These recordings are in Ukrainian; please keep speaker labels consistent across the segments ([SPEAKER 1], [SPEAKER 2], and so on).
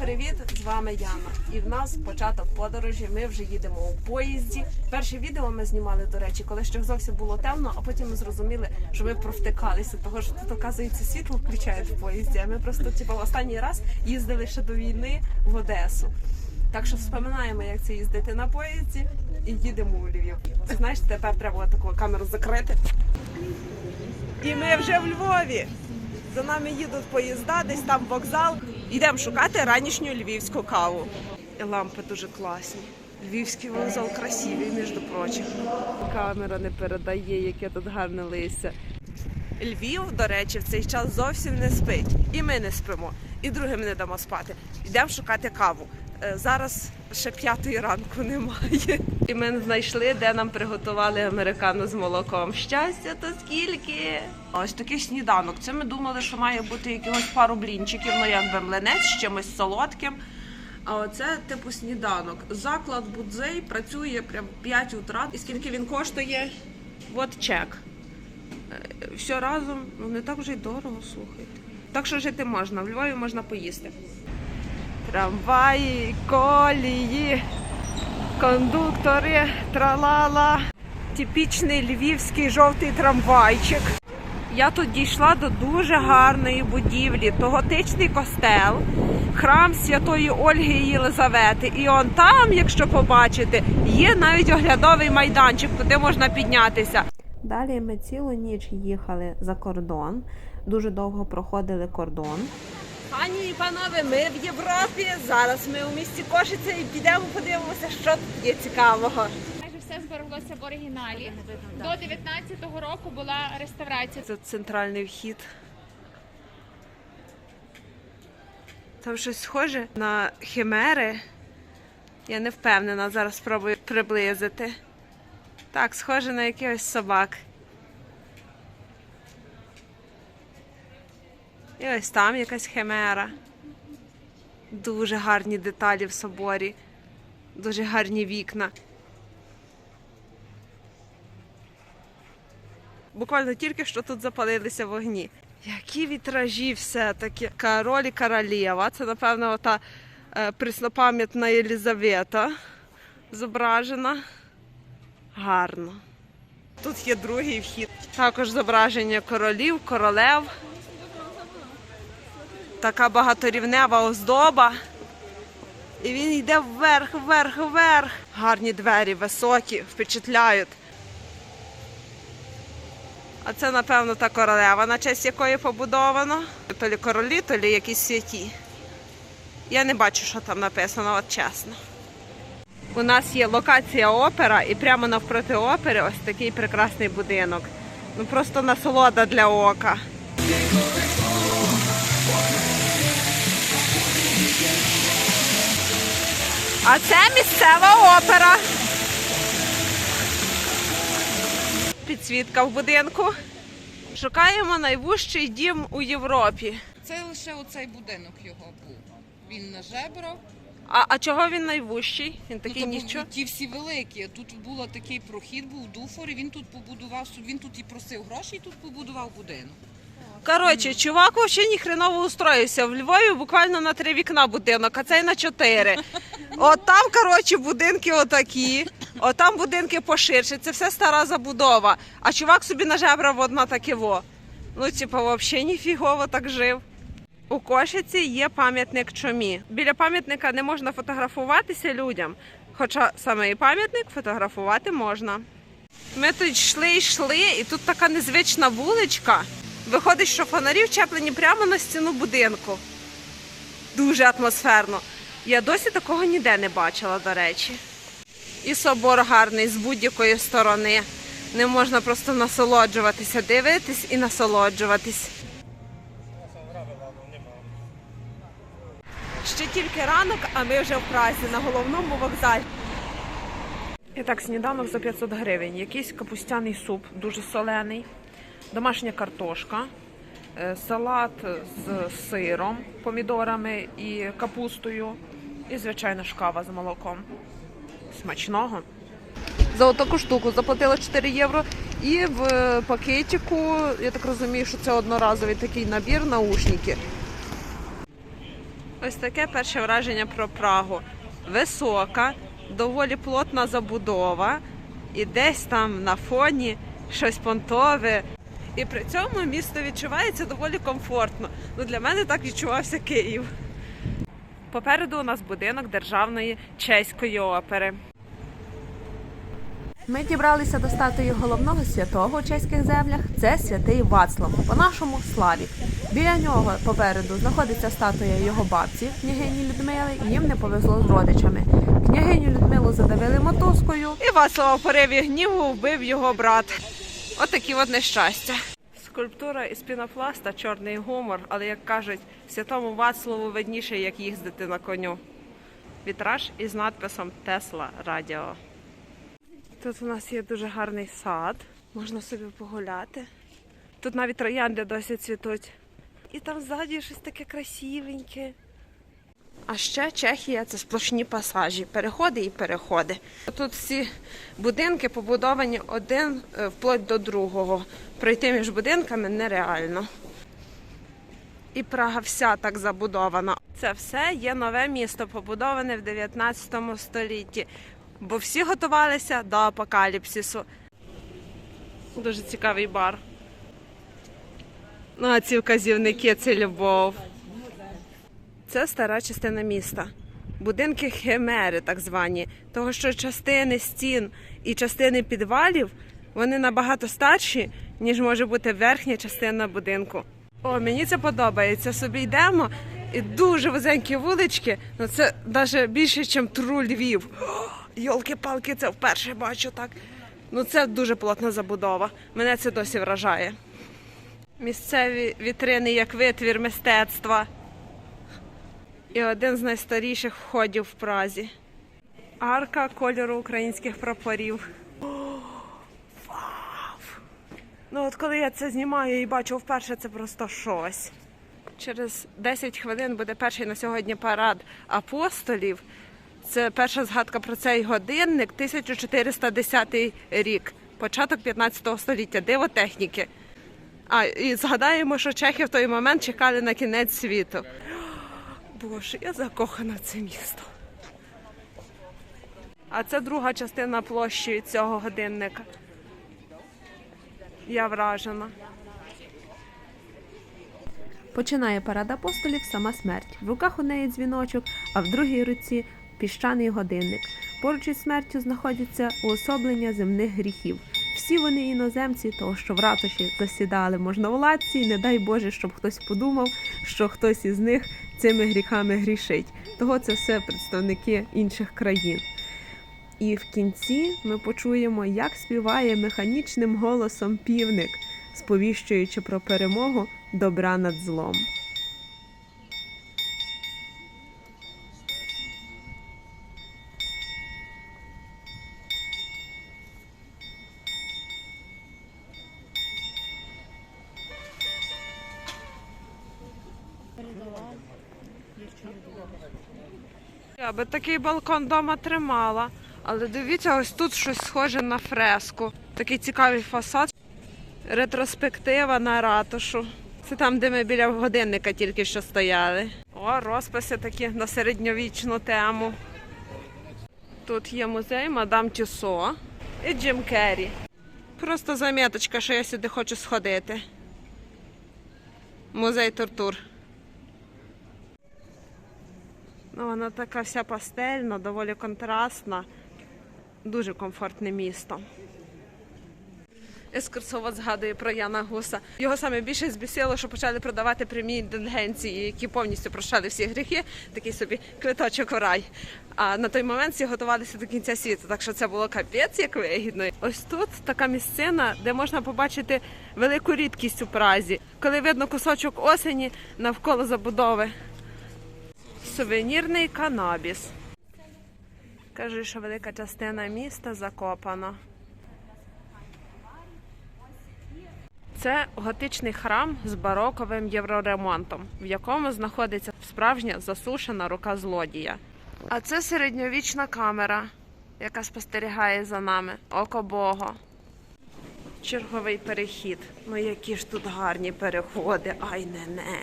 [SPEAKER 1] привіт! З вами Яна. І в нас початок подорожі. Ми вже їдемо у поїзді. Перше відео ми знімали, до речі, коли ще зовсім було темно, а потім ми зрозуміли, що ми провтикалися, того що тут, оказується, світло включають в поїзді. А ми просто, типу, останній раз їздили ще до війни в Одесу. Так що вспоминаємо, як це їздити на поїзді, і їдемо у Львів. Знаєш, тепер треба таку камеру закрити. І ми вже в Львові. За нами їдуть поїзда, десь там вокзал. Йдемо шукати ранішню львівську каву. І лампи дуже класні. Львівський вокзал красивий, між прочим. Камера не передає, яке тут гарне листя. Львів, до речі, в цей час зовсім не спить. І ми не спимо, і другим не дамо спати. Йдемо шукати каву. Е, Зараз ще п'ятої ранку немає. І ми знайшли, де нам приготували американу з молоком. Щастя, то скільки? Ось такий сніданок. Це ми думали, що має бути якихось пару блінчиків, ну якби млинець з чимось солодким. А оце типу сніданок. Заклад Будзей працює прям 5 утра. І скільки він коштує? От чек. Е, Все разом ну не так вже й дорого, слухайте. Так що жити можна, в Львові можна поїсти. Трамваї, колії, кондуктори, тралала. Типічний львівський жовтий трамвайчик. Я тут дійшла до дуже гарної будівлі, то готичний костел, храм Святої Ольги і Єлизавети. І он там, якщо побачите, є навіть оглядовий майданчик, куди можна піднятися. Далі ми цілу ніч їхали за кордон, дуже довго проходили кордон. Пані і панове, ми в Європі. Зараз ми у місті Кошиця і підемо подивимося, що тут є цікавого.
[SPEAKER 2] Майже все збереглося в оригіналі. До 19-го року була реставрація.
[SPEAKER 1] Це центральний вхід. Там щось схоже на химери. Я не впевнена, зараз спробую приблизити. Так, схоже на якихось собак. І ось там якась химера. Дуже гарні деталі в соборі. Дуже гарні вікна. Буквально тільки що тут запалилися вогні. Які вітражі все-таки. Король і королева. Це, напевно, та е, преснопам'ятна Єлізавета зображена. Гарно. Тут є другий вхід. Також зображення королів, королев. Така багаторівнева оздоба. І він йде вверх, вверх, вверх. Гарні двері, високі, впечатляють. А це, напевно, та королева, на честь якої побудовано. То лі королі, то лі якісь святі. Я не бачу, що там написано, от чесно. У нас є локація опера, і прямо навпроти опери ось такий прекрасний будинок. Ну просто насолода для ока. А це місцева опера. Підсвітка в будинку. Шукаємо найвужчий дім у Європі.
[SPEAKER 3] Це лише оцей будинок його був. Він на жебро.
[SPEAKER 1] А, а чого він найвужчий? Він такий
[SPEAKER 3] ну,
[SPEAKER 1] нічого.
[SPEAKER 3] ті всі великі. Тут був такий прохід, був дуфор, і він тут побудував, він тут і просив гроші, і тут побудував будинок.
[SPEAKER 1] Коротше, чувак взагалі ні хреново устроївся. В Львові буквально на три вікна будинок, а цей на чотири. От там, коротше, будинки отакі, от там будинки поширше. Це все стара забудова. А чувак собі на жебра от таке во. Ну, типу, взагалі ніфігово так жив. У Кошиці є пам'ятник чомі. Біля пам'ятника не можна фотографуватися людям, хоча саме і пам'ятник фотографувати можна. Ми тут йшли, йшли, і тут така незвична вуличка. Виходить, що фонарі вчеплені прямо на стіну будинку. Дуже атмосферно. Я досі такого ніде не бачила, до речі. І собор гарний з будь-якої сторони. Не можна просто насолоджуватися, дивитись і насолоджуватись. Ще тільки ранок, а ми вже в Празі на головному вокзалі. І так, сніданок за 500 гривень. Якийсь капустяний суп, дуже солений, домашня картошка, е, салат з сиром, помідорами і капустою, і, звичайно, ж кава з молоком. Смачного. За таку штуку заплатила 4 євро. І в е, пакетику, я так розумію, що це одноразовий такий набір наушники. Ось таке перше враження про Прагу. Висока, доволі плотна забудова, і десь там на фоні щось понтове. І при цьому місто відчувається доволі комфортно. Ну, для мене так відчувався Київ. Попереду у нас будинок Державної чеської опери.
[SPEAKER 4] Ми дібралися до статуї головного святого у чеських землях. Це святий Вацлав, по-нашому Славік. Біля нього попереду знаходиться статуя його бабці, княгині Людмили. Їм не повезло з родичами. Княгиню Людмилу задавили мотузкою.
[SPEAKER 1] І Вацлава в пориві гніву вбив його брат. Отакі от нещастя. Скульптура із пінопласта, чорний гумор, але як кажуть, святому Вацлаву видніше, як їздити на коню. Вітраж із надписом Тесла Радіо. Тут у нас є дуже гарний сад, можна собі погуляти. Тут навіть троянди досі цвітуть. І там ззаді щось таке красивеньке. А ще Чехія це сплошні пасажі, переходи і переходи. Тут всі будинки побудовані один е, вплоть до другого. Пройти між будинками нереально. І Прага вся так забудована. Це все є нове місто, побудоване в 19 столітті, бо всі готувалися до апокаліпсису. Дуже цікавий бар. Ну, а ці вказівники це любов. Це стара частина міста. Будинки химери, так звані, того що частини стін і частини підвалів вони набагато старші, ніж може бути верхня частина будинку. О, мені це подобається. Собі йдемо і дуже вузенькі вулички. Ну це навіть більше, ніж тру Львів. Йолки-палки, це вперше бачу так. Ну це дуже плотна забудова. Мене це досі вражає. Місцеві вітрини як витвір мистецтва і один з найстаріших входів в Празі. Арка кольору українських прапорів. Вау! Ну от коли я це знімаю і бачу вперше, це просто щось. Через 10 хвилин буде перший на сьогодні парад апостолів. Це перша згадка про цей годинник 1410 рік, початок 15 століття, диво техніки. А і згадаємо, що чехи в той момент чекали на кінець світу. Боже, я закохана це місто. А це друга частина площі цього годинника. Я вражена.
[SPEAKER 4] Починає парад апостолів сама смерть. В руках у неї дзвіночок, а в другій руці піщаний годинник. Поруч із смертю знаходяться уособлення земних гріхів. Всі вони іноземці, того що в ратуші засідали можновладці, і не дай Боже, щоб хтось подумав, що хтось із них цими гріхами грішить. Того це все представники інших країн. І в кінці ми почуємо, як співає механічним голосом півник, сповіщуючи про перемогу добра над злом.
[SPEAKER 1] Я би такий балкон вдома тримала. Але дивіться, ось тут щось схоже на фреску. Такий цікавий фасад. Ретроспектива на ратушу. Це там, де ми біля годинника тільки що стояли. О, розписи такі на середньовічну тему. Тут є музей Мадам Тюсо і Джим Керрі. Просто заміточка, що я сюди хочу сходити. Музей тортур. Ну, вона така вся пастельна, доволі контрастна, дуже комфортне місто. Екскурсовод згадує про Яна Гуса. Його саме більше збісило, що почали продавати прямі індульгенції, які повністю прощали всі гріхи, такий собі квиточок у рай. А на той момент всі готувалися до кінця світу, так що це було капець як вигідно. Ось тут така місцина, де можна побачити велику рідкість у Празі, коли видно кусочок осені навколо забудови. Сувенірний канабіс. Кажуть, що велика частина міста закопана. Це готичний храм з бароковим євроремонтом, в якому знаходиться справжня засушена рука злодія. А це середньовічна камера, яка спостерігає за нами. Око Бога. Черговий перехід. Ну які ж тут гарні переходи. Ай не не.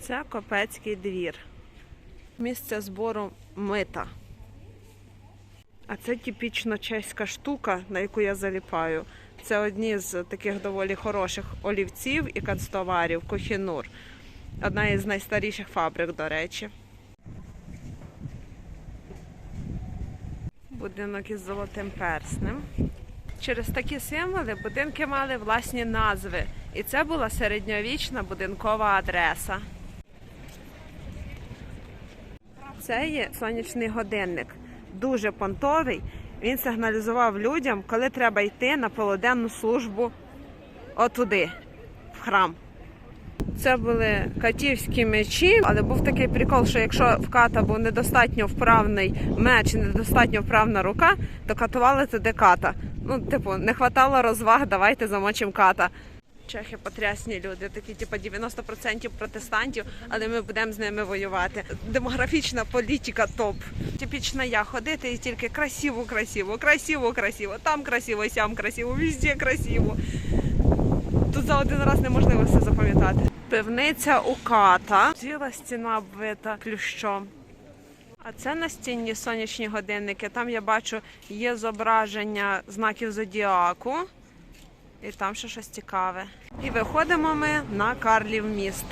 [SPEAKER 1] Це Копецький двір. Місце збору мита. А це типічно чеська штука, на яку я заліпаю. Це одні з таких доволі хороших олівців і канцтоварів Кохінур. Одна із найстаріших фабрик, до речі. Будинок із золотим перснем. Через такі символи будинки мали власні назви. І це була середньовічна будинкова адреса. Це є сонячний годинник, дуже понтовий. Він сигналізував людям, коли треба йти на полуденну службу отуди, в храм. Це були катівські мечі, але був такий прикол, що якщо в ката був недостатньо вправний меч, недостатньо вправна рука, то катували туди ката. Ну, типу, не хватало розваг, давайте замочимо ката. Чехи потрясні люди, такі типу 90% протестантів, але ми будемо з ними воювати. Демографічна політика топ. Типічна я ходити і тільки красиво, красиво, красиво, красиво. Там красиво, сям красиво, везде красиво. Тут за один раз неможливо все запам'ятати. Пивниця у ката. Ціла стіна обвита плющом. А це настінні сонячні годинники. Там я бачу є зображення знаків зодіаку. І там ще щось цікаве. І виходимо ми на Карлів міст.